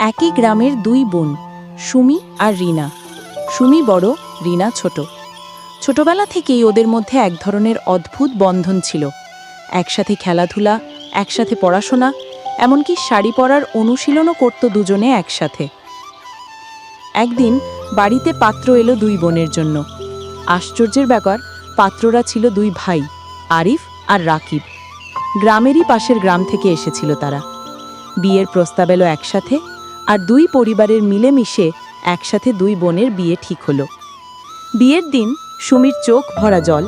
একই গ্রামের দুই বোন, সুমি আর রিনা। সুমি বড়, রিনা ছোট। ছোটবেলা থেকেই ওদের মধ্যে এক ধরনের অদ্ভুত বন্ধন ছিল। একসাথে খেলাধুলা, একসাথে পড়াশোনা, এমনকি শাড়ি পরার অনুশীলনও করত দুজনে একসাথে। একদিন বাড়িতে পাত্র এলো দুই বোনের জন্য। আশ্চর্যের ব্যাপার, পাত্ররা ছিল দুই ভাই, আরিফ আর রাকিব। গ্রামেরই পাশের গ্রাম থেকে এসেছিল তারা। বিয়ের প্রস্তাব এলো একসাথে আর দুই পরিবারের মিলেমিশে একসাথে দুই বোনের বিয়ে ঠিক হলো। বিয়ের দিন সুমির চোখ ভরা জল,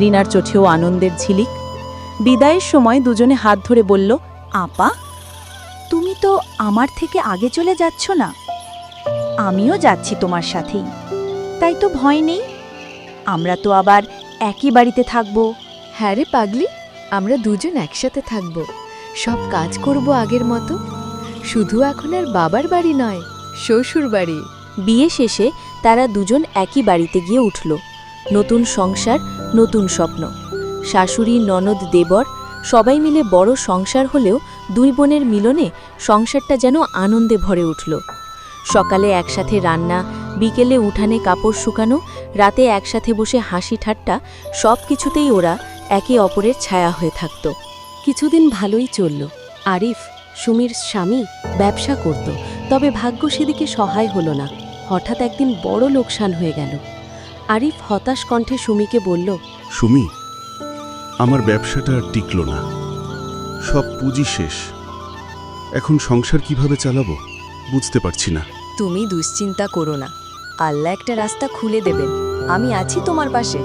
রিনার চোখেও আনন্দের ঝিলিক। বিদায়ের সময় দুজনে হাত ধরে বলল, আপা, তুমি তো আমার থেকে আগে চলে যাচ্ছ না? আমিও যাচ্ছি তোমার সাথেই। তাই তো ভয় নেই। আমরা তো আবার একই বাড়িতে থাকব। হ্যাঁ রে পাগলি, আমরা দুজন একসাথে থাকব। সব কাজ করব আগের মতো। শুধু এখন আর বাবার বাড়ি নয়, শ্বশুর বাড়ি। বিয়ে শেষে তারা দুজন একই বাড়িতে গিয়ে উঠল। নতুন সংসার, নতুন স্বপ্ন। শাশুড়ি, ননদ, দেবর, সবাই মিলে বড় সংসার হলেও দুই বোনের মিলনে সংসারটা যেন আনন্দে ভরে উঠল। সকালে একসাথে রান্না, বিকেলে উঠানে কাপড় শুকানো, রাতে একসাথে বসে হাসি ঠাট্টা সব কিছুতেই ওরা একে অপরের ছায়া হয়ে থাকত। কিছুদিন ভালোই চলল। আরিফ সুমির স্বামী ব্যবসা করত তবে ভাগ্য সেদিকে সহায় হলো না। হঠাৎ একদিন বড় লোকসান হয়ে গেল। আরিফ হতাশ কণ্ঠে সুমিকে বলল সুমি আমার ব্যবসাটা আর টিকল না। সব পুঁজি শেষ। এখন সংসার কীভাবে চালাবো বুঝতে পারছি না। তুমি দুশ্চিন্তা করো না। আল্লাহ একটা রাস্তা খুলে দেবেন। আমি আছি তোমার পাশে।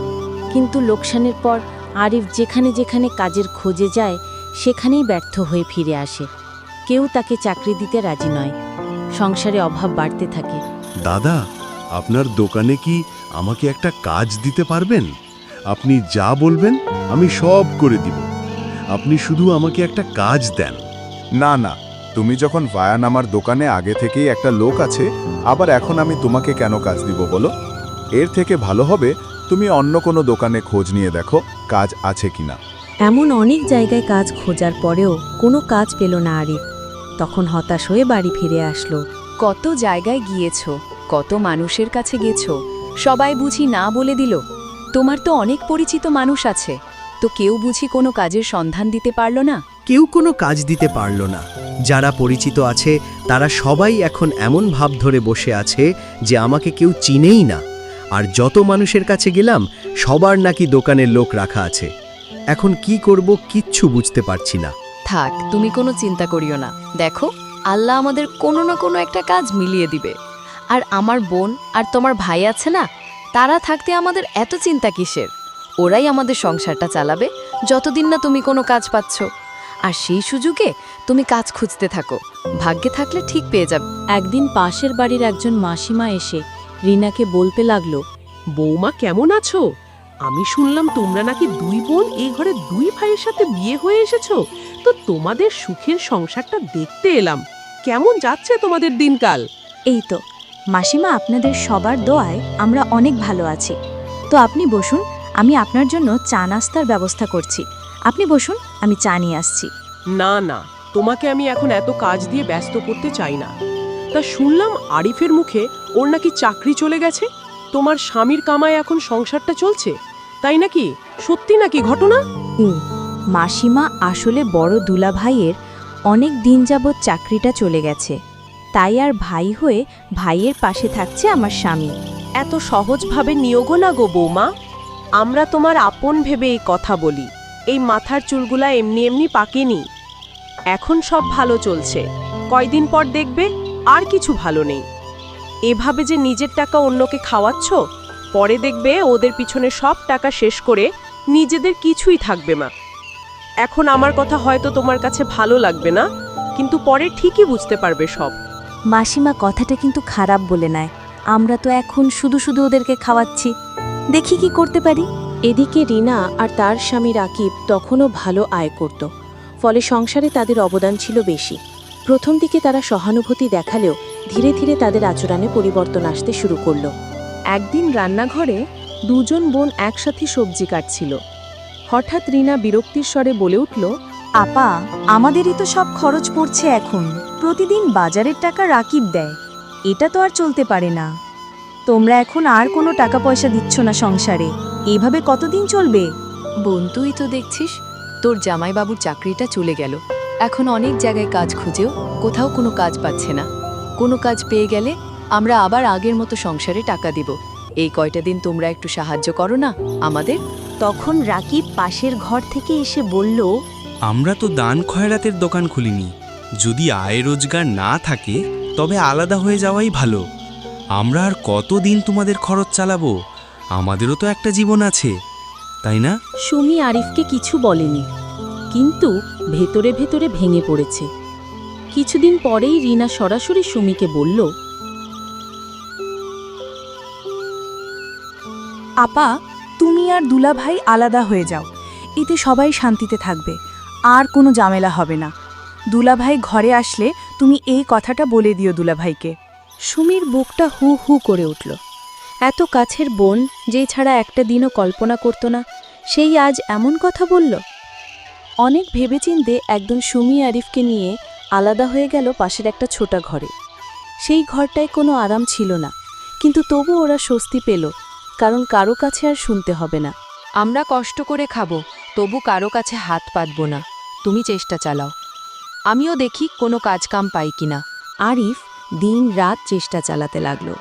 কিন্তু লোকসানের পর আরিফ যেখানে যেখানে কাজের খোঁজে যায় সেখানেই ব্যর্থ হয়ে ফিরে আসে। কেউ তাকে চাকরি দিতে রাজি নয়। সংসারে অভাব বাড়তে থাকে। দাদা আপনার দোকানে কি আমাকে একটা কাজ দিতে পারবেন? আপনি যা বলবেন আমি সব করে দিব। আপনি শুধু আমাকে একটা কাজ দেন। না না তুমি যখন ভায়ান আমার দোকানে আগে থেকেই একটা লোক আছে আবার এখন আমি তোমাকে কেন কাজ দিব বলো? এর থেকে ভালো হবে তুমি অন্য কোনো দোকানে খোঁজ নিয়ে দেখো কাজ আছে কিনা। এমন অনেক জায়গায় কাজ খোঁজার পরেও কোনো কাজ পেল না আরিফ। তখন হতাশ হয়ে বাড়ি ফিরে আসলো। কত জায়গায় গিয়েছ? কত মানুষের কাছে গেছো? সবাই বুঝি না বলে দিল? তোমার তো অনেক পরিচিত মানুষ আছে। তো কেউ বুঝি কোনো কাজের সন্ধান দিতে পারল না? কেউ কোনো কাজ দিতে পারল না। যারা পরিচিত আছে, তারা সবাই এখন এমন ভাব ধরে বসে আছে যে আমাকে কেউ চিনেই না। আর যত মানুষের কাছে গেলাম, সবার নাকি দোকানের লোক রাখা আছে। এখন কি করব কিচ্ছু বুঝতে পারছি না। থাক তুমি কোনো চিন্তা করিও না। দেখো আল্লাহ আমাদের কোনো না কোনো একটা কাজ মিলিয়ে দিবে। আর আমার বোন আর তোমার ভাই আছে না তারা থাকতে আমাদের এত চিন্তা কিসের? ওরাই আমাদের সংসারটা চালাবে যতদিন না তুমি কোনো কাজ পাচ্ছ। আর সেই সুযোগে তুমি কাজ খুঁজতে থাকো। ভাগ্যে থাকলে ঠিক পেয়ে যাবে। একদিন পাশের বাড়ির একজন মাসিমা এসে রিনাকে বলতে লাগল বৌমা কেমন আছো? আমি শুনলাম তোমরা নাকি দুই বোন এই ঘরে দুই ভাইয়ের সাথে বিয়ে হয়ে এসেছ। তো তোমাদের সুখের সংসারটা দেখতে এলাম। কেমন যাচ্ছে তোমাদের দিনকাল? এই তো মাসিমা আপনাদের সবার দোয়ায় আমরা অনেক ভালো আছি। তো আপনি বসুন আমি আপনার জন্য চা নাস্তার ব্যবস্থা করছি। আপনি বসুন আমি চা নিয়ে আসছি। না না তোমাকে আমি এখন এত কাজ দিয়ে ব্যস্ত করতে চাই না। তা শুনলাম আরিফের মুখে ওর নাকি চাকরি চলে গেছে? তোমার স্বামীর কামায় এখন সংসারটা চলছে? তাই নাকি? সত্যি নাকি ঘটনা? মাসিমা আসলে বড় দুলা ভাইয়ের অনেক দিন যাবৎ চাকরিটা চলে গেছে। তাই আর ভাই হয়ে ভাইয়ের পাশে থাকছে আমার স্বামী। এত সহজভাবে নিয়োগও না গো বৌমা। আমরা তোমার আপন ভেবে এই কথা বলি। এই মাথার চুলগুলা এমনি এমনি পাকেনি। এখন সব ভালো চলছে। কয়দিন পর দেখবে আর কিছু ভালো নেই। এভাবে যে নিজের টাকা অন্যকে খাওয়াচ্ছ, পরে দেখবে ওদের পিছনে সব টাকা শেষ করে নিজেদের কিছুই থাকবে মা এখন আমার কথা হয়তো তোমার কাছে ভালো লাগবে না কিন্তু পরে ঠিকই বুঝতে পারবে সব। মাসিমা কথাটা কিন্তু খারাপ বলে নেয়। আমরা তো এখন শুধু শুধু ওদেরকে খাওয়াচ্ছি। দেখি কি করতে পারি। এদিকে রিনা আর তার স্বামী রাকিব তখনও ভালো আয় করত। ফলে সংসারে তাদের অবদান ছিল বেশি। প্রথম দিকে তারা সহানুভূতি দেখালেও ধীরে ধীরে তাদের আচরণে পরিবর্তন আসতে শুরু করল। একদিন রান্নাঘরে দুজন বোন একসাথে সবজি কাটছিল। হঠাৎ রিনা বিরক্তির স্বরে বলে উঠল, আপা, আমাদেরই তো সব খরচ পড়ছে এখন। প্রতিদিন বাজারের টাকা রাকিব দেয়। এটা তো আর চলতে পারে না। তোমরা এখন আর কোনো টাকা পয়সা দিচ্ছ না সংসারে। এইভাবে কতদিন চলবে? বোন, তুই তো দেখছিস, তোর জামাইবাবুর চাকরিটা চলে গেল। এখন অনেক জায়গায় কাজ খুঁজেও কোথাও কোনো কাজ পাচ্ছে না। কোনো কাজ পেয়ে গেলে আমরা আবার আগের মতো সংসারে টাকা দিব। এই কয়টা দিন তোমরা একটু সাহায্য করো না, আমাদের। তখন রাকিব পাশের ঘর থেকে এসে বলল আমরা তো দান খয়রাতের দোকান খুলিনি। যদি আয় রোজগার না থাকে তবে আলাদা হয়ে যাওয়াই ভালো। আমরা আর কতদিন তোমাদের খরচ চালাবো? আমাদেরও তো একটা জীবন আছে তাই না? সুমি আরিফকে কিছু বলেনি কিন্তু ভেতরে ভেতরে ভেঙে পড়েছে। কিছুদিন পরেই রিনা সরাসরি সুমিকে বলল আপা তুমি আর দুলাভাই আলাদা হয়ে যাও। এতে সবাই শান্তিতে থাকবে। আর কোনো ঝামেলা হবে না। দুলাভাই ঘরে আসলে তুমি এই কথাটা বলে দিও দুলাভাইকে। সুমির বুকটা হু হু করে উঠল। এত কাছের বোন যেই ছাড়া একটা দিনও কল্পনা করত না, সেই আজ এমন কথা বলল? অনেক ভেবেচিন্তে একদিন সুমি আরিফকে নিয়ে আলাদা হয়ে গেল পাশের একটা ছোটা ঘরে। সেই ঘরটায় কোনো আরাম ছিল না, কিন্তু তবু ওরা স্বস্তি পেল। কারণ কারও কাছে আর শুনতে হবে না। আমরা কষ্ট করে খাব, তবু কারও কাছে হাত পাতব না। তুমি চেষ্টা চালাও। আমিও দেখি কোনো কাজ কাম পাই কিনা। আরিফ দিন রাত চেষ্টা চালাতে লাগল।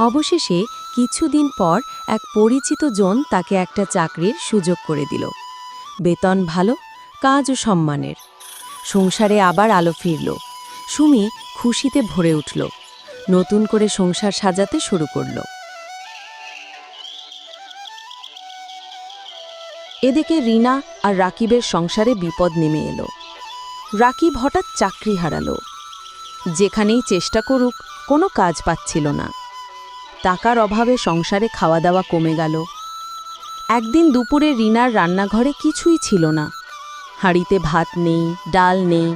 অবশেষে কিছুদিন পর এক পরিচিত জন তাকে একটা চাকরির সুযোগ করে দিল। বেতন ভালো, কাজ ও সম্মানের। সংসারে আবার আলো ফিরল। সুমি খুশিতে ভরে উঠল। নতুন করে সংসার সাজাতে শুরু করল। এদিকে রিনা আর রাকিবের সংসারে বিপদ নেমে এলো। রাকিব হঠাৎ চাকরি হারালো। যেখানেই চেষ্টা করুক, কোনো কাজ পাচ্ছিল না। টাকার অভাবে সংসারে খাওয়া দাওয়া কমে গেল। একদিন দুপুরে রিনার রান্নাঘরে কিছুই ছিল না। হাঁড়িতে ভাত নেই, ডাল নেই।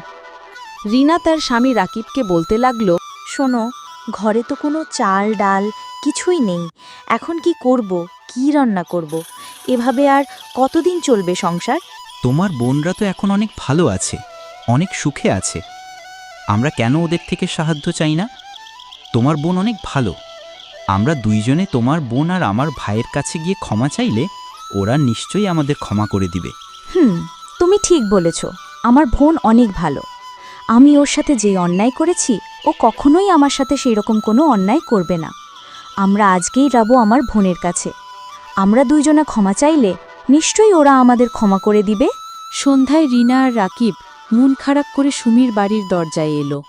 রিনা তার স্বামী রাকিবকে বলতে লাগল, শোনো ঘরে তো কোনো চাল ডাল কিছুই নেই। এখন কি করব? কি রান্না করব? এভাবে আর কতদিন চলবে সংসার? তোমার বোনরা তো এখন অনেক ভালো আছে অনেক সুখে আছে। আমরা কেন ওদের থেকে সাহায্য চাই না? তোমার বোন অনেক ভালো। আমরা দুইজনে তোমার বোন আর আমার ভাইয়ের কাছে গিয়ে ক্ষমা চাইলে ওরা নিশ্চয়ই আমাদের ক্ষমা করে দিবে। হুম তুমি ঠিক বলেছ। আমার বোন অনেক ভালো। আমি ওর সাথে যে অন্যায় করেছি ও কখনোই আমার সাথে সেই রকম কোনো অন্যায় করবে না। আমরা আজকেই যাব আমার বোনের কাছে। আমরা দুইজনে ক্ষমা চাইলে নিশ্চয়ই ওরা আমাদের ক্ষমা করে দিবে। সন্ধ্যায় রিনা আর রাকিব মন খারাপ করে সুমির বাড়ির দরজায় এলো।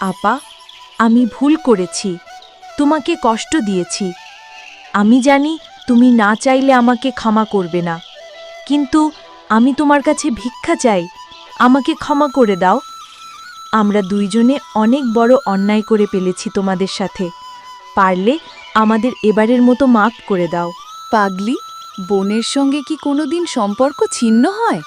আপা, আমি ভুল করেছি। তোমাকে কষ্ট দিয়েছি। আমি জানি তুমি না চাইলে আমাকে ক্ষমা করবে না। কিন্তু আমি তোমার কাছে ভিক্ষা চাই। আমাকে ক্ষমা করে দাও। আমরা দুইজনে অনেক বড় অন্যায় করে পেলেছি তোমাদের সাথে। পারলে আমাদের এবারের মতো মাফ করে দাও। পাগলি, বোনের সঙ্গে কি কোনোদিন সম্পর্ক ছিন্ন হয়?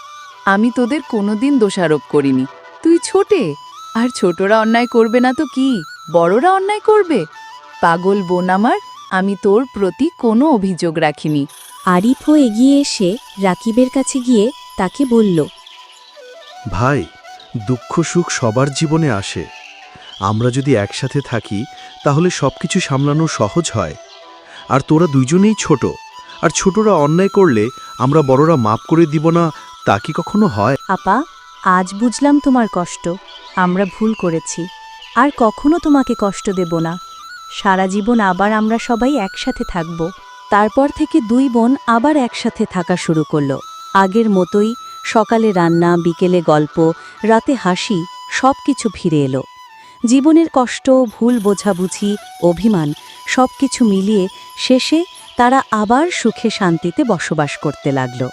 আমি তোদের কোনোদিন দোষারোপ করিনি। তুই ছোটে, আর ছোটরা অন্যায় করবে না তো কি? বড়রা অন্যায় করবে? পাগল বোন আমার, আমি তোর প্রতি কোনো অভিযোগ রাখিনি। আরিফও এগিয়ে এসে রাকিবের কাছে গিয়ে তাকে বলল ভাই দুঃখ সুখ সবার জীবনে আসে। আমরা যদি একসাথে থাকি তাহলে সব কিছু সামলানো সহজ হয়। আর তোরা দুইজনেই ছোট আর ছোটরা অন্যায় করলে আমরা বড়রা মাপ করে দিব না তা কি কখনো হয়? আপা আজ বুঝলাম তোমার কষ্ট। আমরা ভুল করেছি। আর কখনো তোমাকে কষ্ট দেব না। সারা জীবন আবার আমরা সবাই একসাথে থাকব। তারপর থেকে দুই বোন আবার একসাথে থাকা শুরু করল। আগের মতোই সকালে রান্না, বিকেলে গল্প, রাতে হাসি সব কিছু ফিরে এলো। জীবনের কষ্ট, ভুল বোঝাবুঝি, অভিমান সব কিছু মিলিয়ে শেষে তারা আবার সুখে শান্তিতে বসবাস করতে লাগল।